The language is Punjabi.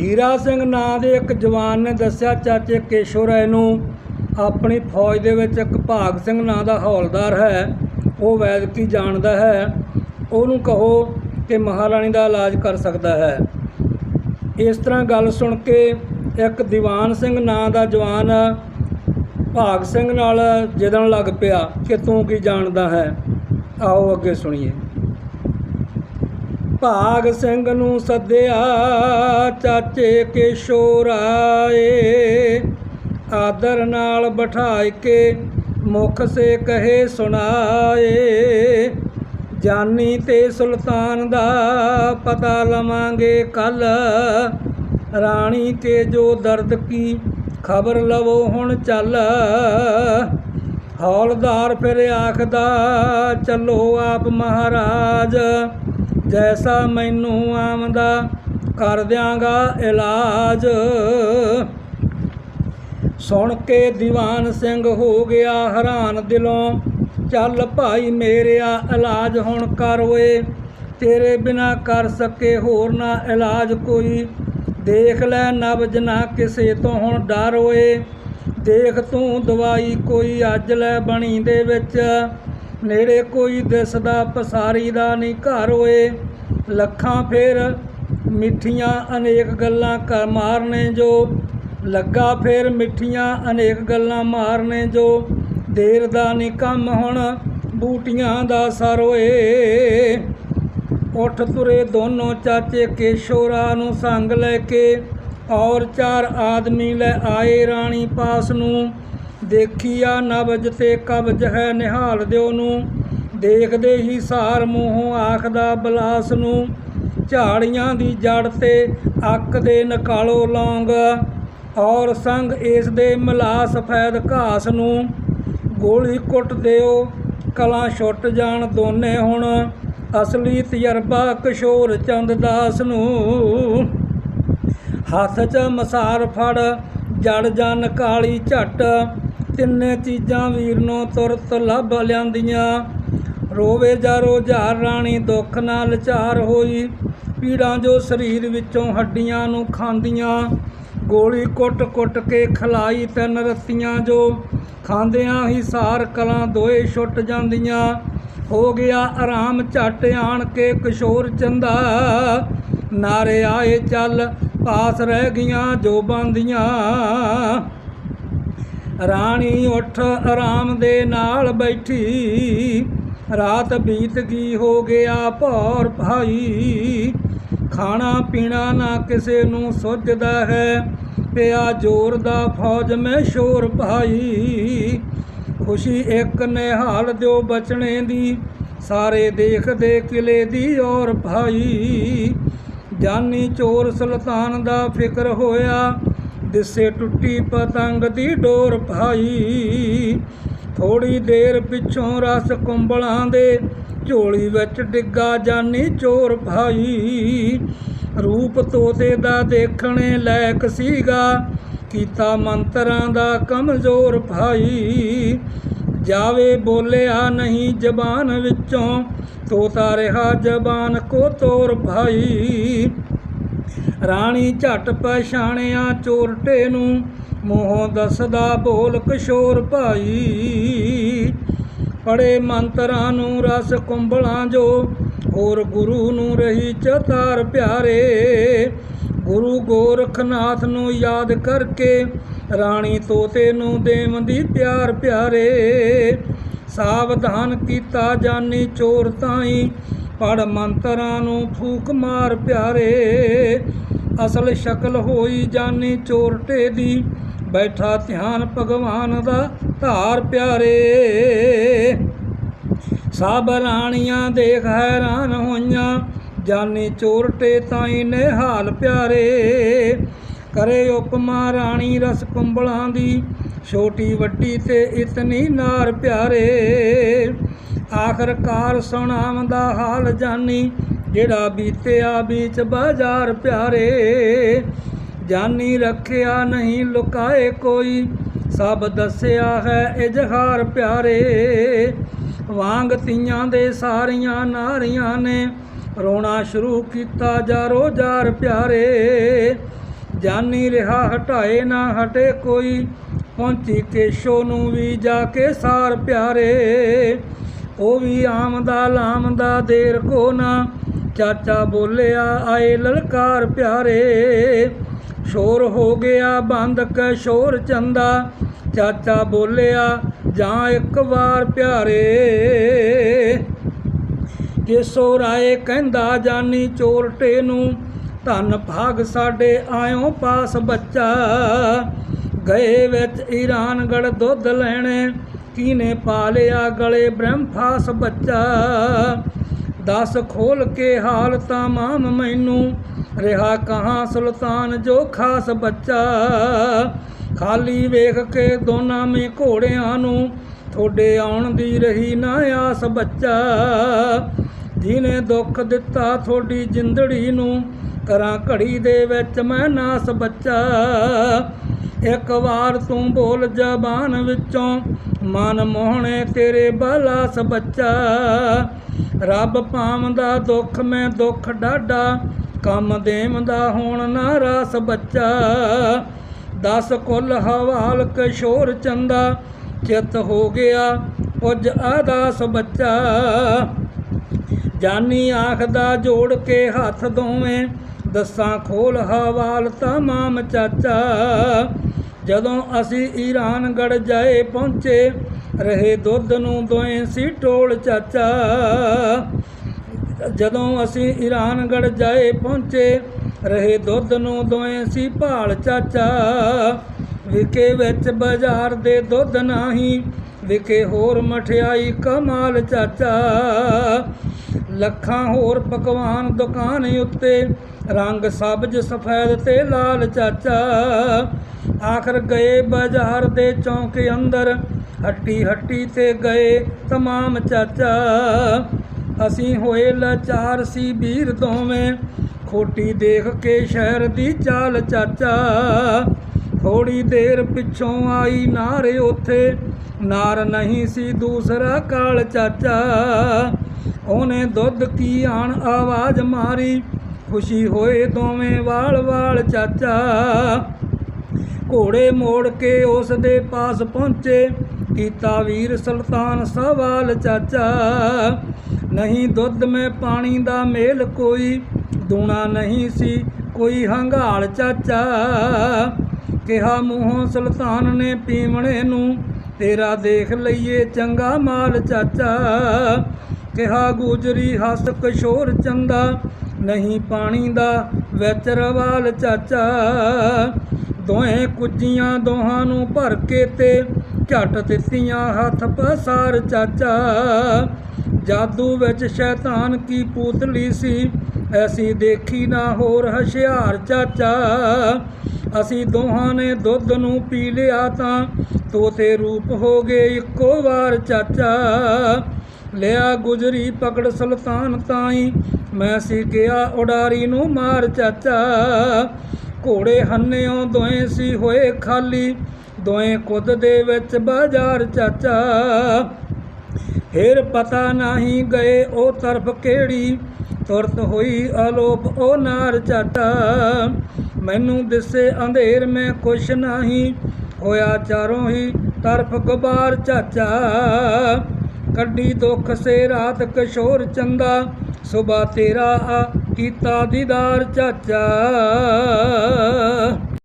ਹੀਰਾ ਸਿੰਘ ਨਾਂ ਦੇ ਇੱਕ ਜਵਾਨ ਨੇ ਦੱਸਿਆ, ਚਾਚੇ ਕੇਸ਼ੋ ਰਾਏ ਨੂੰ ਆਪਣੀ ਫੌਜ ਦੇ ਵਿੱਚ ਇੱਕ ਭਾਗ ਸਿੰਘ ਨਾਂ ਦਾ ਹੌਲਦਾਰ ਹੈ, ਉਹ ਵੈਦਕੀ ਜਾਣਦਾ ਹੈ। ਉਹਨੂੰ ਕਹੋ ਕਿ ਮਹਾਰਾਣੀ ਦਾ ਇਲਾਜ ਕਰ ਸਕਦਾ ਹੈ। ਇਸ ਤਰ੍ਹਾਂ ਗੱਲ ਸੁਣ ਕੇ ਇੱਕ ਦੀਵਾਨ ਸਿੰਘ ਨਾਂ ਦਾ ਜਵਾਨ ਭਾਗ ਸਿੰਘ ਨਾਲ ਜਿੱਦਣ ਲੱਗ ਪਿਆ ਕਿ ਤੂੰ ਕੀ ਜਾਣਦਾ ਹੈ? ਆਓ ਅੱਗੇ ਸੁਣੀਏ। ਭਾਗ ਸਿੰਘ ਨੂੰ ਸੱਦਿਆ, ਚਾਚੇ ਕੇਸ਼ੋਰਾਏ। ਆਦਰ ਨਾਲ ਬਿਠਾਇ ਕੇ ਮੁਖ ਸੇ ਕਹੇ, ਸੁਣਾਏ। ਜਾਨੀ ਤੇ ਸੁਲਤਾਨ ਦਾ ਪਤਾ ਲਵਾਂਗੇ ਕੱਲ। ਰਾਣੀ ਕੇ ਜੋ ਦਰਦ ਕੀ ਖਬਰ ਲਵੋ ਹੁਣ ਚੱਲ। ਹੌਲਦਾਰ ਫਿਰ ਆਖਦਾ, ਚੱਲੋ ਆਪ ਮਹਾਰਾਜ। ਜੈਸਾ ਮੈਨੂੰ ਆਮਦਾ ਕਰ ਦਿਆਂਗਾ ਇਲਾਜ। ਸੁਣ ਕੇ ਦੀਵਾਨ ਸਿੰਘ ਹੋ ਗਿਆ ਹੈਰਾਨ ਦਿਲੋਂ, ਚੱਲ ਭਾਈ ਮੇਰਿਆ ਇਲਾਜ ਹੁਣ ਕਰ ਓਏ, ਤੇਰੇ ਬਿਨਾ ਕਰ ਸਕੇ ਹੋਰ ਨਾ ਇਲਾਜ ਕੋਈ। ਦੇਖ ਲੈ ਨਬਜ ਨਾ ਕਿਸੇ ਤੋਂ ਹੁਣ ਡਰ ਓਏ, ਦੇਖ ਤੂੰ ਦਵਾਈ ਕੋਈ ਅੱਜ ਲੈ ਬਣੀ ਦੇ ਵਿੱਚ। ਨੇੜੇ ਕੋਈ ਦਿਸਦਾ ਪਸਾਰੀ ਦਾ ਨਹੀਂ ਘਰ ਓਏ। ਲੱਖਾਂ ਫੇਰ ਮਿੱਠੀਆਂ ਅਨੇਕ ਗੱਲਾਂ ਕਰ ਮਾਰਨੇ ਜੋ। ਲੱਗਾ ਫੇਰ ਮਿੱਠੀਆਂ ਅਨੇਕ ਗੱਲਾਂ ਮਾਰਨੇ ਜੋ। ਦੇਰ ਦਾ ਨਹੀਂ ਕੰਮ ਹੁਣ ਬੂਟੀਆਂ ਦਾ ਸਰੋਏ ਉੱਠ ਤੁਰੇ ਦੋਨੋਂ ਚਾਚੇ ਕੇਸ਼ੋਰਾ ਨੂੰ ਸੰਗ ਲੈ ਕੇ। ਔਰ ਚਾਰ ਆਦਮੀ ਲੈ ਆਏ ਰਾਣੀ ਪਾਸ ਨੂੰ। ਦੇਖੀਆ ਨਬਜ ਤੇ ਕਬਜ ਹੈ ਨਿਹਾਲ ਦਿਓ ਨੂੰ। ਦੇਖਦੇ ਹੀ ਸਾਰ ਮੂੰਹੋਂ ਆਖਦਾ ਬਲਾਸ ਨੂੰ, ਝਾੜੀਆਂ ਦੀ ਜੜ ਤੇ ਅੱਕ ਦੇ ਨਕਾਲੋ ਲੌਂਗ। ਔਰ ਸੰਗ ਇਸ ਦੇ ਮਿਲਾ ਸਫੈਦ ਘਾਸ ਨੂੰ, ਗੋਲੀ ਕੁੱਟ ਦਿਓ, ਕਲਾਂ ਛੁੱਟ ਜਾਣ ਦੋਨੇ ਹੁਣ। ਅਸਲੀ ਤਜਰਬਾ ਕਿਸ਼ੋਰ ਚੰਦ ਦਾਸ ਨੂੰ। ਹੱਥ 'ਚ ਮਸਾਰ ਫੜ, ਜੜ ਜਨ ਕਾਲੀ ਝੱਟ। ਤਿੰਨੇ ਚੀਜ਼ਾਂ ਵੀਰ ਨੂੰ ਤੁਰਤ ਲੱਭ ਲਿਆਂਦੀਆਂ। ਰੋਵੇ ਜਾਰੋ ਝਾਰ ਰਾਣੀ, ਦੁੱਖ ਨਾਲ ਚਾਰ ਹੋਈ। ਪੀੜਾਂ ਜੋ ਸਰੀਰ ਵਿੱਚੋਂ ਹੱਡੀਆਂ ਨੂੰ ਖਾਂਦੀਆਂ। ਗੋਲੀ ਕੁੱਟ-ਕੁੱਟ ਕੇ ਖਲਾਈ ਤਿੰਨ ਰੱਤੀਆਂ ਜੋ ਖਾਂਦਿਆਂ ਹੀ ਸਾਰ ਕਲਾਂ ਦੋਏ ਛੁੱਟ ਜਾਂਦੀਆਂ। ਹੋ ਗਿਆ ਆਰਾਮ ਝੱਟ ਆਣ ਕੇ ਕਿਸ਼ੋਰ ਚੰਦਾ। ਨਾਰੇ ਆਏ ਚੱਲ, ਪਾਸ ਰਹਿ ਗਈਆਂ ਜੋ ਬੰਦੀਆਂ। ਰਾਣੀ ਉੱਠ ਆਰਾਮ ਦੇ ਨਾਲ ਬੈਠੀ। ਰਾਤ ਬੀਤ ਗਈ ਹੋ ਗਿਆ ਭੌਰ ਭਾਈ। ਖਾਣਾ ਪੀਣਾ ਨਾ ਕਿਸੇ ਨੂੰ ਸੁੱਝਦਾ ਹੈ। ਪਿਆ ਜ਼ੋਰ ਦਾ ਫੌਜ ਮੈਂ ਸ਼ੋਰ ਭਾਈ ਖੁਸ਼ੀ ਇੱਕ ਨਿਹਾਲ ਦਿਓ ਬਚਣੇ ਦੀ। ਸਾਰੇ ਦੇਖਦੇ ਕਿਲੇ ਦੀ ਔਰ ਭਾਈ। ਜਾਨੀ ਚੋਰ ਸੁਲਤਾਨ ਦਾ ਫਿਕਰ ਹੋਇਆ। ਦਿਸੇ ਟੁੱਟੀ ਪਤੰਗ ਦੀ ਡੋਰ ਭਾਈ ਥੋੜੀ ਦੇਰ ਪਿੱਛੋਂ ਰਸ ਕੁੰਬਲਾਂ ਦੇ ਝੋਲੀ ਵਿੱਚ ਡਿੱਗਾ ਜਾਨੀ ਚੋਰ ਭਾਈ। ਰੂਪ ਤੋਤੇ ਦਾ ਦੇਖਣੇ ਲਾਇਕ ਸੀਗਾ, ਕੀਤਾ ਮੰਤਰਾਂ ਦਾ ਕਮਜ਼ੋਰ ਭਾਈ। ਜਾਵੇ ਬੋਲਿਆ ਨਹੀਂ ਜ਼ਬਾਨ ਵਿੱਚੋਂ, ਤੋਤਾ ਰਿਹਾ ਜ਼ਬਾਨ ਕੋ ਤੋਰ ਭਾਈ। ਰਾਣੀ ਝਟ ਪਛਾਣਿਆ ਚੋਰਟੇ ਨੂੰ, ਮੋਹ ਦੱਸਦਾ, ਬੋਲ ਕਿਸ਼ੋਰ ਭਾਈ, ਪੜੇ ਮੰਤਰਾਂ ਨੂੰ ਰਸ ਕੁੰਬਲਾਂ ਜੋ, ਹੋਰ ਗੁਰੂ ਨੂੰ ਰਹੀ ਚਤਾਰ ਪਿਆਰੇ। ਗੁਰੂ ਗੋਰਖਨਾਥ ਨੂੰ ਯਾਦ ਕਰਕੇ, ਰਾਣੀ ਤੋਤੇ ਨੂੰ ਦੇਵੰਦੀ ਪਿਆਰ ਪਿਆਰੇ। ਸਾਵਧਾਨ ਕੀਤਾ ਜਾਨੀ ਚੋਰ ਤਾਈ, ਪੜ ਮੰਤਰਾਂ ਨੂੰ ਫੂਕ ਮਾਰ ਪਿਆਰੇ। ਅਸਲ ਸ਼ਕਲ ਹੋਈ ਜਾਨੀ ਚੋਰਟੇ ਦੀ ਬੈਠਾ ਧਿਆਨ ਭਗਵਾਨ ਦਾ ਧਾਰ ਪਿਆਰੇ। ਸਭ ਰਾਣੀਆਂ ਦੇਖ ਹੈਰਾਨ ਹੋਈਆਂ, ਜਾਨੀ ਚੋਰਟੇ ਤਾਈ ਨੇ ਹਾਲ ਪਿਆਰੇ। ਕਰੇ ਉਪਮਾ ਰਾਣੀ ਰਸ ਕੁੰਬਲਾਂ ਦੀ, ਛੋਟੀ ਵੱਡੀ ਤੇ ਇਤਨੀ ਨਾਰ ਪਿਆਰੇ। ਆਖਰਕਾਰ ਸੁਣਾਵਦਾ ਹਾਲ ਜਾਨੀ ਜਿਹੜਾ ਬੀਤਿਆ ਵਿੱਚ ਬਾਜ਼ਾਰ ਪਿਆਰੇ, ਜਾਨੀ ਰੱਖਿਆ ਨਹੀਂ ਲੁਕਾਏ ਕੋਈ। ਸਭ ਦੱਸਿਆ ਹੈ ਇਜ਼ਹਾਰ ਪਿਆਰੇ, ਵਾਂਗ ਤੀਆਂ ਦੇ ਸਾਰੀਆਂ ਨਾਰੀਆਂ ਨੇ ਰੋਣਾ ਸ਼ੁਰੂ ਕੀਤਾ ਜਾਰੋ ਜਾਰ ਪਿਆਰੇ। ਜਾਨੀ ਰਿਹਾ ਹਟਾਏ ਨਾ ਹਟੇ ਕੋਈ, ਪਹੁੰਚੀ ਕੇਸ਼ੋ ਨੂੰ ਵੀ ਜਾ ਕੇ ਸਾਰ ਪਿਆਰੇ। ਉਹ ਵੀ ਆਮਦਾ ਲਾਮਦਾ ਦੇਰ ਕੋ ਨਾ ਚਾਚਾ ਬੋਲਿਆ, ਆਏ ਲਲਕਾਰ ਪਿਆਰੇ, ਸ਼ੋਰ ਹੋ ਗਿਆ ਬੰਦ ਕੈ ਸ਼ੋਰ ਚੰਦਾ। ਚਾਚਾ ਬੋਲਿਆ, ਜਾਂ ਇੱਕ ਵਾਰ ਪਿਆਰੇ, ਕੇਸੋ ਰਾਏ ਕਹਿੰਦਾ, ਜਾਨੀ ਚੋਰਟੇ ਨੂੰ ਧੰਨ ਭਾਗ ਸਾਡੇ ਆਇਓ ਪਾਸ ਬੱਚਾ। ਗਏ ਵਿੱਚ ਈਰਾਨਗੜ ਦੁੱਧ ਲੈਣੇ, ਕੀਨੇ ਪਾਲਿਆ ਗਲੇ ਬ੍ਰਹਮਫਾਸ ਬੱਚਾ। ਦਸ ਖੋਲ ਕੇ ਹਾਲ ਤਮਾਮ ਮੈਨੂੰ। ਰਿਹਾ ਕਹਾਂ ਸੁਲਤਾਨ ਜੋ ਖਾਸ ਬੱਚਾ। ਖਾਲੀ ਵੇਖ ਕੇ ਦੋਨਾਂ ਮੇ ਘੋੜਿਆਂ ਨੂੰ ਤੁਹਾਡੇ ਆਉਣ ਦੀ ਰਹੀ ਨਾ ਆਸ ਬੱਚਾ। ਜਿਹਨੇ ਦੁੱਖ ਦਿੱਤਾ ਤੁਹਾਡੀ ਜਿੰਦੜੀ ਨੂੰ, ਕਰਾਂ ਘੜੀ ਦੇ ਵਿੱਚ ਮੈਂ ਨਾਸ ਬੱਚਾ। ਇੱਕ ਵਾਰ ਤੂੰ ਬੋਲ ਜ਼ਬਾਨ ਵਿੱਚੋਂ, ਮਨ ਮੋਹਣੇ ਤੇਰੇ ਬਲਾਸ ਬੱਚਾ। ਰੱਬ ਪਾਵੰਦਾ ਦੁੱਖ ਮੈਂ ਦੁੱਖ ਡਾਡਾ ਕੰਮ ਦੇਵਦਾ ਹੋਣ ਨਾ ਰਾਸ ਬੱਚਾ। ਦਸ ਕੁੱਲ ਹਵਾਲ ਕਿਸ਼ੋਰ ਚੰਦਾ, ਚਿੱਤ ਹੋ ਗਿਆ ਪੁੱਜ ਆਦਾਸ ਬੱਚਾ। ਜਾਨੀ ਆਖਦਾ ਜੋੜ ਕੇ ਹੱਥ ਦੋਵੇਂ, ਦਸਾਂ ਖੋਲ ਹਵਾਲ ਤਮਾਮ ਚਾਚਾ। ਜਦੋਂ ਅਸੀਂ ਈਰਾਨਗੜ ਜਾਏ ਪਹੁੰਚੇ ਰਹੇ ਦੁੱਧ ਨੂੰ ਦੋਏ ਸੀ ਟੋਲ ਚਾਚਾ। ਜਦੋਂ ਅਸੀਂ ਈਰਾਨਗੜ ਜਾਏ ਪਹੁੰਚੇ, ਰਹੇ ਦੁੱਧ ਨੂੰ ਦੋਏ ਸੀ ਭਾਲ ਚਾਚਾ। ਵਿਕੇ ਵਿੱਚ ਬਾਜ਼ਾਰ ਦੇ ਦੁੱਧ ਨਹੀਂ, ਵਿਕੇ ਹੋਰ ਮਠਿਆਈ ਕਮਾਲ ਚਾਚਾ। ਲੱਖਾਂ ਹੋਰ ਪਕਵਾਨ ਦੁਕਾਨ ਉੱਤੇ, ਰੰਗ ਸਬਜ਼ ਸਫੈਦ ਤੇ ਲਾਲ ਚਾਚਾ। ਆਖਰ ਗਏ ਬਾਜ਼ਾਰ ਦੇ ਚੌਂਕ ਅੰਦਰ ਹੱਟੀ ਹੱਟੀ ਤੇ ਗਏ ਤਮਾਮ ਚਾਚਾ। ਅਸੀਂ ਹੋਏ ਲਾਚਾਰ ਸੀ ਵੀਰ ਦੋਵੇਂ। ਖੋਟੀ ਦੇਖ ਕੇ ਸ਼ਹਿਰ ਦੀ ਚਾਲ ਚਾਚਾ। ਥੋੜੀ ਦੇਰ ਪਿੱਛੋਂ ਆਈ ਨਾਰ ਉਥੇ। ਨਾਰ ਨਹੀਂ ਸੀ ਦੂਸਰਾ ਕਾਲ ਚਾਚਾ। ਉਹਨੇ ਦੁੱਧ ਕੀ ਆਣ ਆਵਾਜ਼ ਮਾਰੀ। ਖੁਸ਼ੀ ਹੋਏ ਦੋਵੇਂ ਵਾਲ ਵਾਲ ਚਾਚਾ। ਘੋੜੇ ਮੋੜ ਕੇ ਉਸ ਦੇ ਪਾਸ ਪਹੁੰਚੇ। ਕੀਤਾ ਵੀਰ ਸੁਲਤਾਨ ਸਵਾਲ ਚਾਚਾ। ਨਹੀਂ ਦੁੱਧ ਮੈਂ ਪਾਣੀ ਦਾ ਮੇਲ ਕੋਈ, ਦੂਣਾ ਨਹੀਂ ਸੀ ਕੋਈ ਹੰਗਾਲ ਚਾਚਾ। ਕਿਹਾ ਮੂੰਹੋਂ ਸੁਲਤਾਨ ਨੇ ਪੀਵਣੇ ਨੂੰ, ਤੇਰਾ ਦੇਖ ਲਈਏ ਚੰਗਾ ਮਾਲ ਚਾਚਾ। ਕਿਹਾ ਗੁਜਰੀ ਹੱਸ ਕਿਸ਼ੋਰ ਚੰਦਾ, ਨਹੀਂ ਪਾਣੀ ਦਾ ਵਿੱਚ ਰਵਾਲ ਚਾਚਾ। ਦੋਹੇ ਕੁੱਜੀਆਂ ਦੋਹਾਂ ਨੂੰ ਭਰ ਕੇ ਤੇ ਝੱਟ ਦਿੱਤੀਆਂ ਹੱਥ ਪਸਾਰ ਚਾਚਾ। ਜਾਦੂ ਵਿੱਚ ਸ਼ੈਤਾਨ ਕੀ ਪੂਤਲੀ ਸੀ, ਐਸੀ ਦੇਖੀ ਨਾ ਹੋਰ ਹਸ਼ਿਆਰ ਚਾਚਾ। ਅਸੀਂ ਦੋਹਾਂ ਨੇ ਦੁੱਧ ਨੂੰ ਪੀ ਲਿਆ ਤਾਂ ਤੋਤੇ ਰੂਪ ਹੋ ਗਏ ਇੱਕੋ ਵਾਰ ਚਾਚਾ। ਲਿਆ ਗੁਜਰੀ ਪਕੜ ਸੁਲਤਾਨ ਤਾਈ, ਮੈਂ ਸੀ ਗਿਆ ਉਡਾਰੀ ਨੂੰ ਮਾਰ ਚਾਚਾ। ਘੋੜੇ ਹੰਨਿਓ ਦੋਏ ਸੀ ਹੋਏ ਖਾਲੀ ਦੋਏ ਖੁਦ ਦੇ ਵਿੱਚ ਬਾਜ਼ਾਰ ਚਾਚਾ। ਫਿਰ ਪਤਾ ਨਹੀਂ ਗਏ ਉਹ ਤਰਫ ਕਿਹੜੀ ਤੁਰਤ ਹੋਈ ਅਲੋਪ ਉਹ ਨਾਰ ਚਾਟਾ ਮੈਨੂੰ ਦਿਸੇ ਅੰਧੇਰ, ਮੈਂ ਕੁਛ ਨਹੀਂ ਹੋਇਆ ਚਾਰੋਂ ਹੀ ਤਰਫ ਗੁਬਾਰ ਚਾਚਾ। ਕੱਢੀ ਦੁੱਖ ਸੇ ਰਾਤ ਕਿਸ਼ੋਰ ਚੰਦਾ ਸੁਬਾ ਤੇਰਾ ਆ ਕੀਤਾ ਦੀਦਾਰ ਚਾਚਾ।